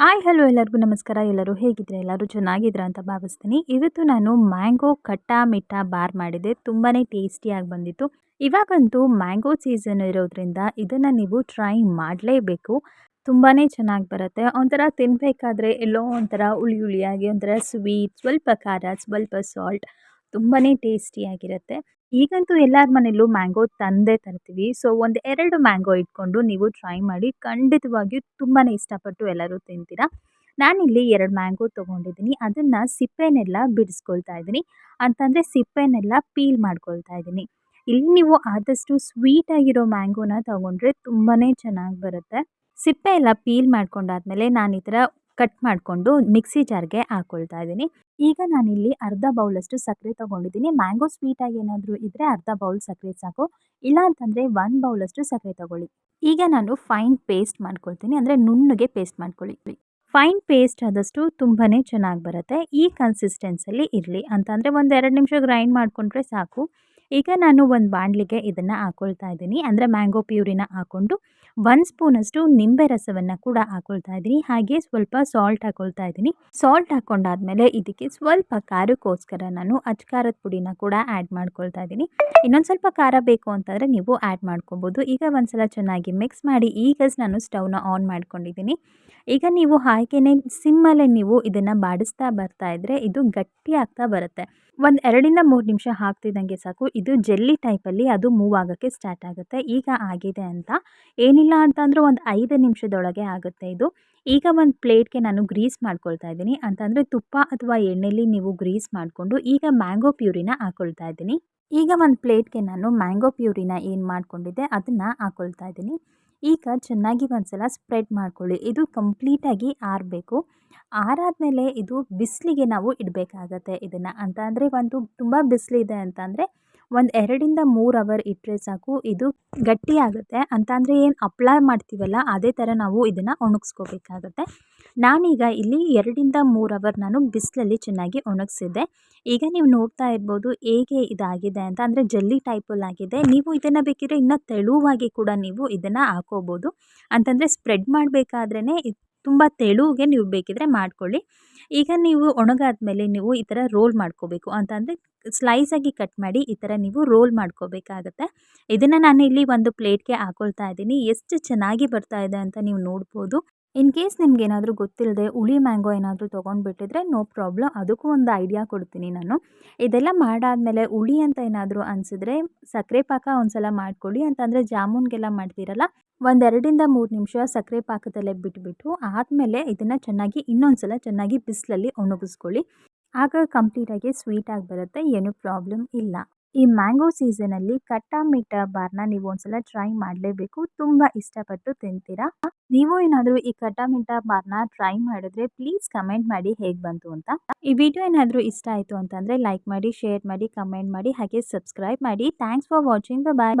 Hi, hello ಎಲ್ಲರಿಗೂ ನಮಸ್ಕಾರ. ಎಲ್ಲರೂ ಹೇಗಿದ್ರೆ ಎಲ್ಲರೂ ಚೆನ್ನಾಗಿದ್ರ ಅಂತ ಭಾವಿಸ್ತೀನಿ. ಇವತ್ತು ನಾನು ಮ್ಯಾಂಗೋ ಕಟ್ಟಾ ಮಿಠಾ ಬಾರ್ ಮಾಡಿದೆ. ತುಂಬಾ ಟೇಸ್ಟಿಯಾಗಿ ಬಂದಿತ್ತು. ಇವಾಗಂತೂ ಮ್ಯಾಂಗೋ ಸೀಸನ್ ಇರೋದ್ರಿಂದ ಇದನ್ನು ನೀವು ಟ್ರೈ ಮಾಡಲೇಬೇಕು. ತುಂಬಾ ಚೆನ್ನಾಗಿ ಬರುತ್ತೆ. ಒಂಥರ ತಿನ್ನಬೇಕಾದ್ರೆ ಎಲ್ಲೋ ಒಂಥರ ಹುಳಿ ಹುಳಿಯಾಗಿ, ಒಂಥರ ಸ್ವೀಟ್, ಸ್ವಲ್ಪ ಖಾರ, ಸ್ವಲ್ಪ ಸಾಲ್ಟ್ ತುಂಬಾ ಟೇಸ್ಟಿಯಾಗಿರುತ್ತೆ ಈಗಂತೂ ಎಲ್ಲರ ಮನೆಯಲ್ಲೂ ಮ್ಯಾಂಗೋ ತಂದೇ ತರ್ತೀವಿ. ಸೊ, ಒಂದು ಎರಡು ಮ್ಯಾಂಗೋ ಇಟ್ಕೊಂಡು ನೀವು ಟ್ರೈ ಮಾಡಿ. ಖಂಡಿತವಾಗಿಯೂ ತುಂಬಾ ಇಷ್ಟಪಟ್ಟು ಎಲ್ಲರೂ ತಿಂತೀರಾ. ನಾನಿಲ್ಲಿ ಎರಡು ಮ್ಯಾಂಗೋ ತೊಗೊಂಡಿದ್ದೀನಿ. ಅದನ್ನು ಸಿಪ್ಪೆನೆಲ್ಲ ಬಿಡಿಸ್ಕೊಳ್ತಾ ಇದ್ದೀನಿ. ಅಂತಂದರೆ ಸಿಪ್ಪೆನೆಲ್ಲ ಪೀಲ್ ಮಾಡ್ಕೊಳ್ತಾ ಇದ್ದೀನಿ. ಇಲ್ಲಿ ನೀವು ಆದಷ್ಟು ಸ್ವೀಟ್ ಆಗಿರೋ ಮ್ಯಾಂಗೋನ ತಗೊಂಡ್ರೆ ತುಂಬಾ ಚೆನ್ನಾಗಿ ಬರುತ್ತೆ. ಸಿಪ್ಪೆ ಎಲ್ಲ ಪೀಲ್ ಮಾಡ್ಕೊಂಡಾದ್ಮೇಲೆ ನಾನು ಈ ಥರ ಕಟ್ ಮಾಡಿಕೊಂಡು ಮಿಕ್ಸಿ ಜಾರ್ಗೆ ಹಾಕೊಳ್ತಾ ಇದ್ದೀನಿ. ಈಗ ನಾನಿಲ್ಲಿ ಅರ್ಧ ಬೌಲಷ್ಟು ಸಕ್ಕರೆ ತೊಗೊಂಡಿದ್ದೀನಿ. ಮ್ಯಾಂಗೋ ಸ್ವೀಟಾಗಿ ಏನಾದರೂ ಇದ್ದರೆ ಅರ್ಧ ಬೌಲ್ ಸಕ್ಕರೆ ಸಾಕು. ಇಲ್ಲ ಅಂತಂದರೆ ಒನ್ ಬೌಲಷ್ಟು ಸಕ್ಕರೆ ತೊಗೊಳ್ಳಿ. ಈಗ ನಾನು ಫೈನ್ ಪೇಸ್ಟ್ ಮಾಡ್ಕೊಳ್ತೀನಿ. ಅಂದರೆ ನುಣ್ಣಗೆ ಪೇಸ್ಟ್ ಮಾಡ್ಕೊಳ್ಳಿ. ಫೈನ್ ಪೇಸ್ಟ್ ಆದಷ್ಟು ತುಂಬಾ ಚೆನ್ನಾಗಿ ಬರುತ್ತೆ. ಈ ಕನ್ಸಿಸ್ಟೆನ್ಸಲ್ಲಿ ಇರಲಿ. ಅಂತಂದರೆ ಒಂದು ಎರಡು ನಿಮಿಷ ಗ್ರೈಂಡ್ ಮಾಡಿಕೊಂಡ್ರೆ ಸಾಕು. ಈಗ ನಾನು ಒಂದು ಬಾಣಲಿಗೆ ಇದನ್ನು ಹಾಕ್ಕೊಳ್ತಾ ಇದ್ದೀನಿ. ಅಂದರೆ ಮ್ಯಾಂಗೋ ಪ್ಯೂರಿನ ಹಾಕ್ಕೊಂಡು ಒಂದು ಸ್ಪೂನಷ್ಟು ನಿಂಬೆ ರಸವನ್ನು ಕೂಡ ಹಾಕ್ಕೊಳ್ತಾ ಇದ್ದೀನಿ. ಹಾಗೆ ಸ್ವಲ್ಪ ಸಾಲ್ಟ್ ಹಾಕೊಳ್ತಾ ಇದ್ದೀನಿ. ಸಾಲ್ಟ್ ಹಾಕ್ಕೊಂಡಾದ್ಮೇಲೆ ಇದಕ್ಕೆ ಸ್ವಲ್ಪ ಖಾರಕ್ಕೋಸ್ಕರ ನಾನು ಅಚ್ಕಾರದ ಪುಡಿನ ಕೂಡ ಆ್ಯಡ್ ಮಾಡ್ಕೊಳ್ತಾ ಇದ್ದೀನಿ. ಇನ್ನೊಂದು ಸ್ವಲ್ಪ ಖಾರ ಬೇಕು ಅಂತಂದರೆ ನೀವು ಆ್ಯಡ್ ಮಾಡ್ಕೊಬೋದು. ಈಗ ಒಂದ್ಸಲ ಚೆನ್ನಾಗಿ ಮಿಕ್ಸ್ ಮಾಡಿ ಈಗ ನಾನು ಸ್ಟವ್ನ ಆನ್ ಮಾಡ್ಕೊಂಡಿದ್ದೀನಿ. ಈಗ ನೀವು ಹಾಗೇನೆ ಸಿಮ್ಮಲ್ಲೇ ನೀವು ಇದನ್ನು ಬಾಡಿಸ್ತಾ ಬರ್ತಾ ಇದ್ದರೆ ಇದು ಗಟ್ಟಿ ಆಗ್ತಾ ಬರುತ್ತೆ. ಒಂದು ಎರಡಿಂದ ಮೂರು ನಿಮಿಷ ಹಾಕ್ತಿದ್ದಂಗೆ ಸಾಕು. ಇದು ಜೆಲ್ಲಿ ಟೈಪಲ್ಲಿ ಅದು ಮೂವ್ ಆಗೋಕ್ಕೆ ಸ್ಟಾರ್ಟ್ ಆಗುತ್ತೆ. ಈಗ ಆಗಿದೆ ಅಂತ. ಏನಿಲ್ಲ ಅಂತಂದರೂ ಒಂದು ಐದು ನಿಮಿಷದೊಳಗೆ ಆಗುತ್ತೆ ಇದು. ಈಗ ಒಂದು ಪ್ಲೇಟ್ಗೆ ನಾನು ಗ್ರೀಸ್ ಮಾಡ್ಕೊಳ್ತಾ ಇದ್ದೀನಿ. ಅಂತಂದರೆ ತುಪ್ಪ ಅಥವಾ ಎಣ್ಣೆಲಿ ನೀವು ಗ್ರೀಸ್ ಮಾಡಿಕೊಂಡು ಈಗ ಮ್ಯಾಂಗೋ ಪ್ಯೂರಿನ ಹಾಕೊಳ್ತಾ ಇದ್ದೀನಿ. ಈಗ ಒಂದು ಪ್ಲೇಟ್ಗೆ ನಾನು ಮ್ಯಾಂಗೋ ಪ್ಯೂರಿನ ಏನು ಮಾಡ್ಕೊಂಡಿದ್ದೆ ಅದನ್ನು ಹಾಕೊಳ್ತಾ ಇದ್ದೀನಿ. ಈಗ ಚೆನ್ನಾಗಿ ಒಂದ್ಸಲ ಸ್ಪ್ರೆಡ್ ಮಾಡ್ಕೊಳ್ಳಿ. ಇದು ಕಂಪ್ಲೀಟಾಗಿ ಆರಬೇಕು. ಆರಾದಮೇಲೆ ಇದು ಬಿಸಿಲಿಗೆ ನಾವು ಇಡಬೇಕಾಗತ್ತೆ ಇದನ್ನು. ಅಂತ ಅಂದರೆ ಒಂದು ತುಂಬ ಬಿಸಿಲಿದೆ ಅಂತಂದರೆ ಒಂದು ಎರಡರಿಂದ ಮೂರು ಅವರ್ ಇಟ್ಟರೆ ಸಾಕು, ಇದು ಗಟ್ಟಿಯಾಗುತ್ತೆ. ಅಂತ ಅಂದರೆ ಏನು ಹಪ್ಳ ಮಾಡ್ತೀವಲ್ಲ, ಅದೇ ಥರ ನಾವು ಇದನ್ನು ಒಣಗಿಸ್ಕೋಬೇಕಾಗತ್ತೆ. ನಾನೀಗ ಇಲ್ಲಿ ಎರಡರಿಂದ ಮೂರು ಅವರ್ ನಾನು ಬಿಸಿಲಲ್ಲಿ ಚೆನ್ನಾಗಿ ಒಣಗಿಸಿದ್ದೆ. ಈಗ ನೀವು ನೋಡ್ತಾ ಇರ್ಬೋದು ಹೇಗೆ ಇದಾಗಿದೆ ಅಂತ, ಅಂದರೆ ಜಲ್ಲಿ ಟೈಪಲ್ಲಿ ಆಗಿದೆ. ನೀವು ಇದನ್ನು ಬೇಕಿದ್ರೆ ಇನ್ನೂ ತೆಳುವಾಗಿ ಕೂಡ ನೀವು ಇದನ್ನು ಹಾಕೋಬೋದು. ಅಂತಂದರೆ ಸ್ಪ್ರೆಡ್ ಮಾಡಬೇಕಾದ್ರೇ ತುಂಬ ತೆಳುವಿಗೆ ನೀವು ಬೇಕಿದ್ರೆ ಮಾಡ್ಕೊಳ್ಳಿ. ಈಗ ನೀವು ಒಣಗಾದ್ಮೇಲೆ ನೀವು ಈ ಥರ ರೋಲ್ ಮಾಡ್ಕೋಬೇಕು. ಅಂತಂದರೆ ಸ್ಲೈಸಾಗಿ ಕಟ್ ಮಾಡಿ ಈ ಥರ ನೀವು ರೋಲ್ ಮಾಡ್ಕೋಬೇಕಾಗತ್ತೆ. ಇದನ್ನು ನಾನು ಇಲ್ಲಿ ಒಂದು ಪ್ಲೇಟ್ಗೆ ಹಾಕೊಳ್ತಾ ಇದ್ದೀನಿ. ಎಷ್ಟು ಚೆನ್ನಾಗಿ ಬರ್ತಾ ಇದೆ ಅಂತ ನೀವು ನೋಡ್ಬೋದು. ಇನ್ ಕೇಸ್ ನಿಮ್ಗೆ ಏನಾದರೂ ಗೊತ್ತಿಲ್ಲದೆ ಹುಳಿ ಮ್ಯಾಂಗೋ ಏನಾದರೂ ತೊಗೊಂಡ್ಬಿಟ್ಟಿದ್ರೆ ನೋ ಪ್ರಾಬ್ಲಮ್ ಅದಕ್ಕೂ ಒಂದು ಐಡಿಯಾ ಕೊಡ್ತೀನಿ ನಾನು. ಇದೆಲ್ಲ ಮಾಡಾದಮೇಲೆ ಹುಳಿ ಅಂತ ಏನಾದರೂ ಅನಿಸಿದ್ರೆ ಸಕ್ಕರೆ ಪಾಕ ಒಂದು ಸಲ ಮಾಡ್ಕೊಳ್ಳಿ. ಅಂತಂದರೆ ಜಾಮೂನ್ಗೆಲ್ಲ ಮಾಡ್ತೀರಲ್ಲ, ಒಂದೆರಡಿಂದ ಮೂರು ನಿಮಿಷ ಸಕ್ಕರೆ ಪಾಕದಲ್ಲೇ ಬಿಟ್ಬಿಟ್ಟು ಆದಮೇಲೆ ಇದನ್ನು ಚೆನ್ನಾಗಿ ಇನ್ನೊಂದು ಸಲ ಚೆನ್ನಾಗಿ ಬಿಸಿಲಲ್ಲಿ ಒಣಗಿಸ್ಕೊಳ್ಳಿ ಆಗ ಕಂಪ್ಲೀಟಾಗಿ ಸ್ವೀಟಾಗಿ ಬರುತ್ತೆ, ಏನೂ ಪ್ರಾಬ್ಲಮ್ ಇಲ್ಲ. ಈ ಮ್ಯಾಂಗೋ ಸೀಸನಲ್ಲಿ ಕಟ್ಟ ಮೀಠಾ ಬಾರ್ನ ನೀವು ಒಂದ್ಸಲ ಟ್ರೈ ಮಾಡಲೇಬೇಕು. ತುಂಬ ಇಷ್ಟಪಟ್ಟು ತಿಂತೀರಾ? ನೀವು ಏನಾದರೂ ಈ ಕಟ್ಟಾ ಮೀಠಾ ಬಾರ್ನ ಟ್ರೈ ಮಾಡಿದ್ರೆ ಪ್ಲೀಸ್ ಕಮೆಂಟ್ ಮಾಡಿ ಹೇಗೆ ಬಂತು ಅಂತ. ಈ ವಿಡಿಯೋ ಏನಾದರೂ ಇಷ್ಟ ಆಯಿತು ಅಂತಂದರೆ ಲೈಕ್ ಮಾಡಿ, ಶೇರ್ ಮಾಡಿ, ಕಮೆಂಟ್ ಮಾಡಿ, ಹಾಗೆ ಸಬ್ಸ್ಕ್ರೈಬ್ ಮಾಡಿ. Thanks for watching. Bye bye